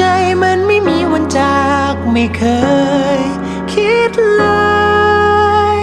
ใจมันไม่มีวันจากไม่เคย คิดเลย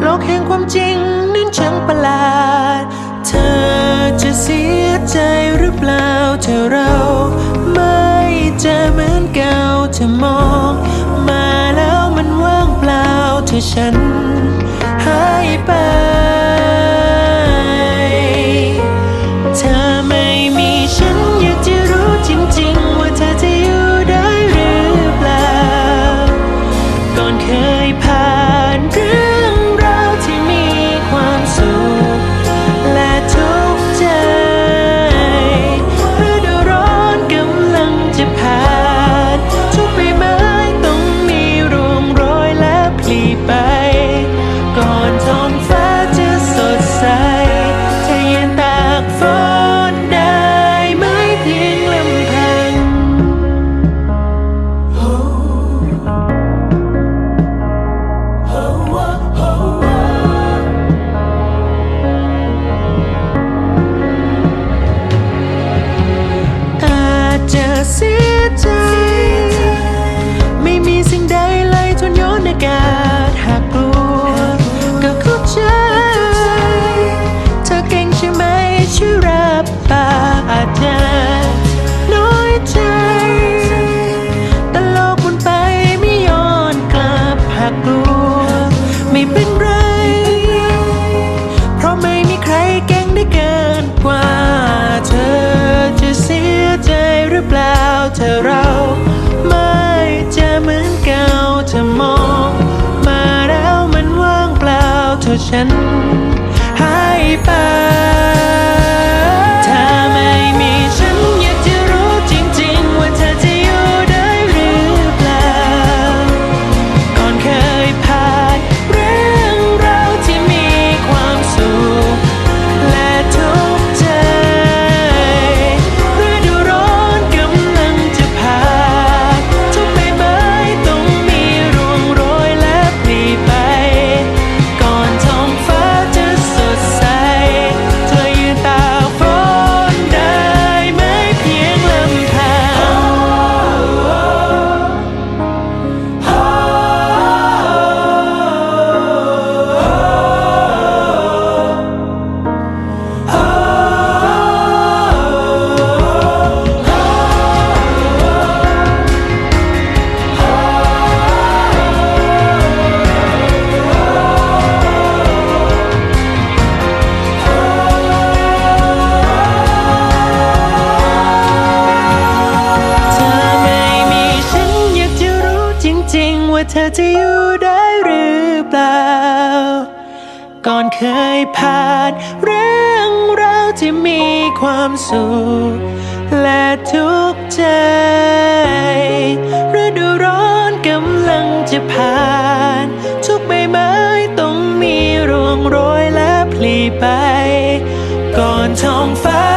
โลกแห่งความจริงนั้นช่างประหลาด เธอจะเสียใจหรือเปล่าเธอเรา ไม่จะเหมือนเก่าเธอมอง มาแล้วมันว่างเปล่าเธอฉันหายไป ฉันหายไป สุขและทุกข์ใจฤดูร้อนกำลังจะผ่าน ทุกใบไม้ต้องมีร่วงโรยและพลีไป ก่อนท้องฟ้า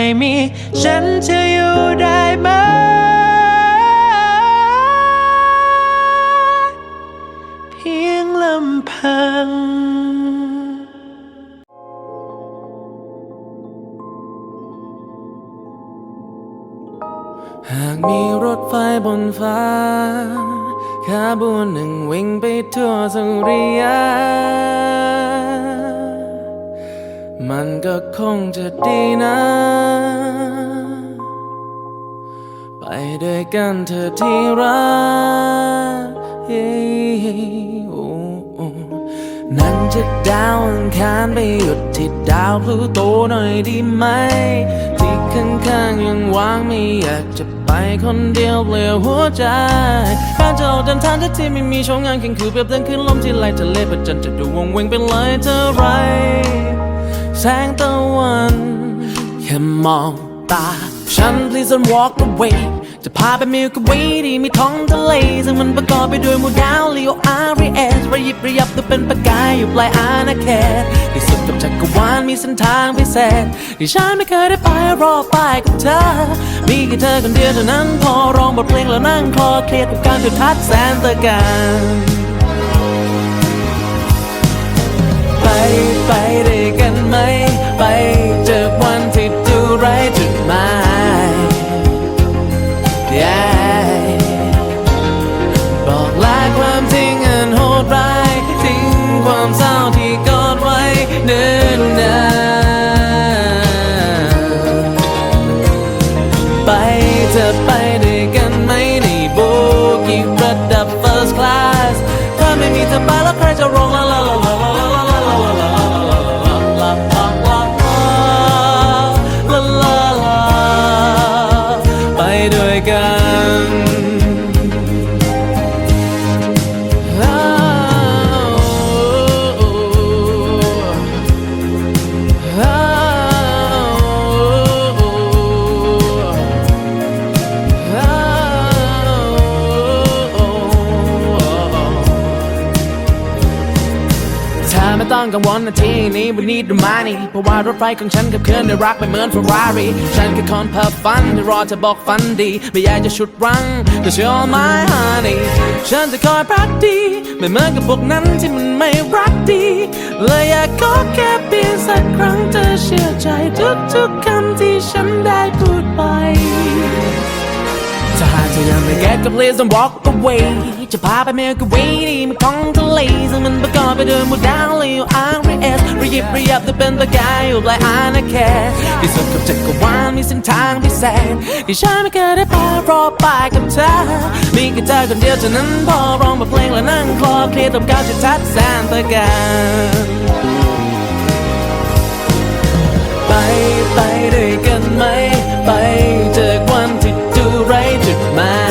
ไม่มีฉันจะอยู่ได้ไหม เพียงลำพังหากมีรถไฟบนฟ้าขบวนหนึ่งวิ่งไปทั่วสุริยา มันก็คงจะดีนะ ไปด้วยกันเธอที่รักนั่งจะดาวอังคารไปหยุดที่ดาวพลูโตหน่อยดีไหม ที่ข้างๆยังวางไม่อยากจะไปคนเดียวเปลี่ยวหัวใจการจะออกเดินทางที่ไม่มีช่องงานแข่งคือเปรียบเดินขึ้นลมที่ไหลทะเลประจันจะดูวงเวงไปเลยเท่ไร แสงตะวันแค่มองตา ฉัน please don't walk away จะพาไปมิลก w วีที่มีท้องทะเล ซึ่งมันประกอบไปด้วยหมู่ดาวลีโออาร์เอสระยิบระยับตัวเป็นประกายอยู่ปลายอาณาเขตที่สุดกับจักรวาลมีเส้นทางพิเศษที่ฉันไม่เคยได้ไปรอไปกับเธอ มีแค่เธอคนเดียวเท่านั้นพอร้องบทเพลงแล้วนั่งคลอเครียดกับการจุดทัดแสนตะการไปไปด้วยกัน ไหม ไปเจอวันที่ดูไร้จุดหมาย Yeah อไม่ต้องกังวลนาทีนี้วันนี้ดูมานี่เพราะว่ารถไฟของฉันกับเคลื่อนได้รักไปเหมือนเฟอร์รารี่ฉันคือคนเพ้อฝันที่รอจะบอกฝันดีไม่อยากจะชุดรั้งแต่เชื่อ my honey ฉันจะคอยพักดีไม่เหมือนกับพวกนั้นที่มันไม่รักดีเลยอยากขอแค่เพียงสักครั้งเธอเชื่อใจทุกๆคำที่ฉันได้พูดไป ถ้าหากเธอยังไม่เก็ตก็ please don't walk away จะพาไปเมลกวีที่มันของทะเลซึ่งมันประกอบไปด้วยหมู่ดาวและอยู่ RS ระยิบระยับจะเป็นประกายอยู่ปลายอาณาเขตที่สุดกับจักรวาลมีเส้นทางพิเศษที่ฉันไม่เคยได้ไปรอไปกับเธอมีแค่เธอคนเดียวเท่านั้นพอร้องบทเพลงและนั่งคลอเคลียร์ตบก้าวจะทัดแสนตะการไปไปด้วยกันไหม ไปเจอวันที่ my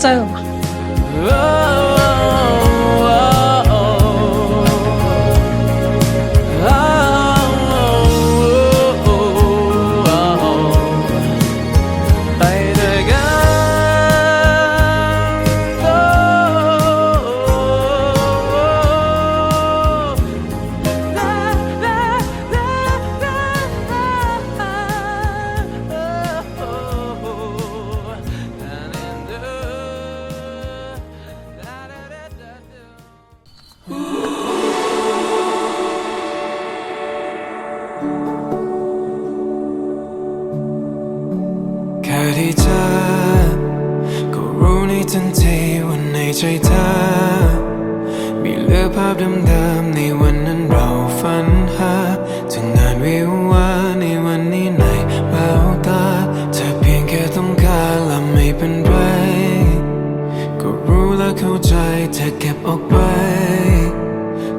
走？ เป็นไร ก็รู้และเข้าใจเธอเก็บออกไป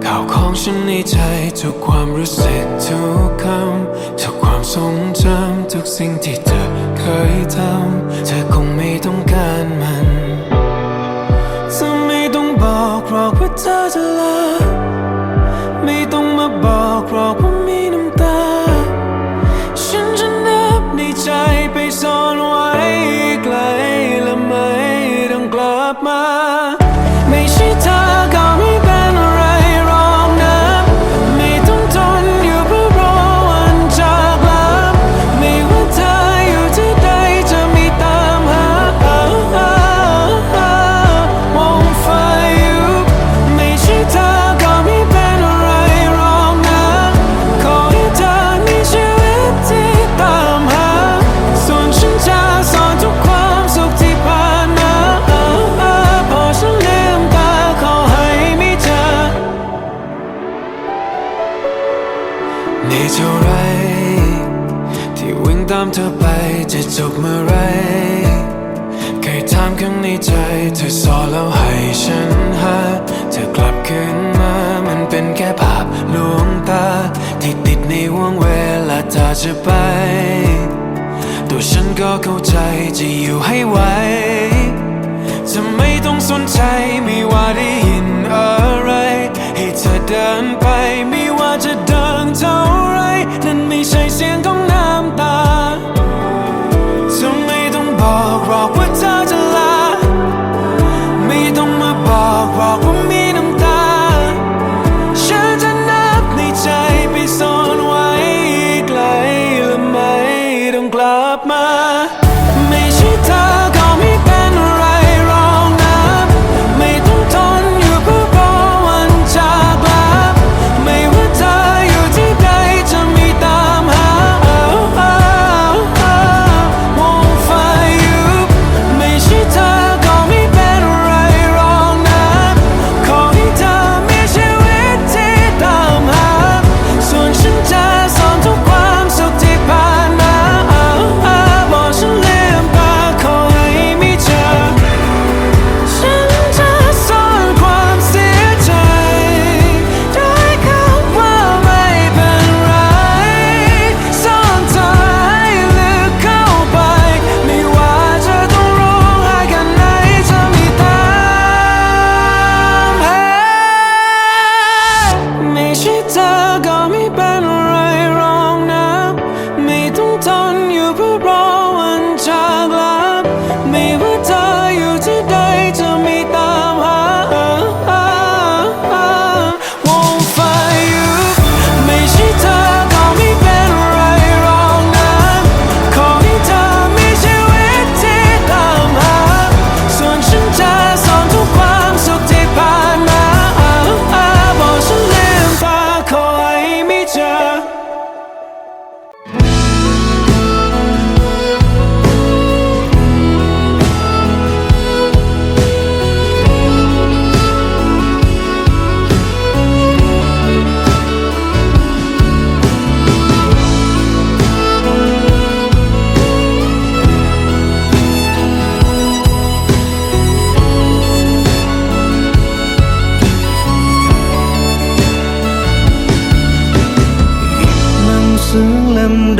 ข่าวของฉันในใจทุกความรู้สึกทุกคำทุกความทรงจำทุกสิ่งที่เธอเคยทำเธอคงไม่ต้องการมันเธอไม่ต้องบอกหรอกว่าเธอจะลา มา ไม่ใช่ เธอไปจะจบเมื่อไรเคยถามข้างในใจเธอสอนแล้วให้ฉันหาเธอกลับคืนมามันเป็นแค่ภาพลวงตา ที่ติดในวงเวลาเธอจะไป ตัวฉันก็เข้าใจจะอยู่ให้ไหวจะไม่ต้องสนใจไม่ว่าได้ยินอะไร ให้เธอเดินไปไม่ว่าจะเดินเท่าไร นั่นไม่ใช่เสียงของ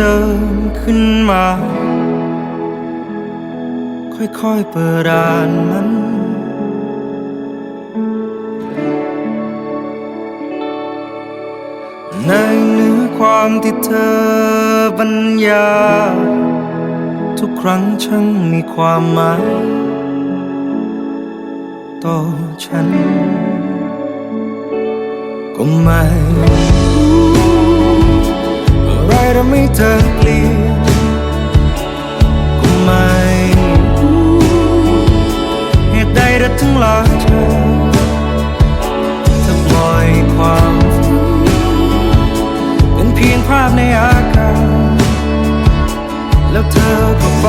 เดิมขึ้นมา ค่อยๆเปิดร้านมัน ในเนื้อความที่เธอบรรยา ทุกครั้งช่างมีความหมายต่อฉันก็ไม่ ทำให้เธอเปลี่ยนกูไม่รู้เหตุใดเรทั้งหลอกเธอเธปล่อยความเป็นเพียงภาพในอากาศแล้วเธอก็ไป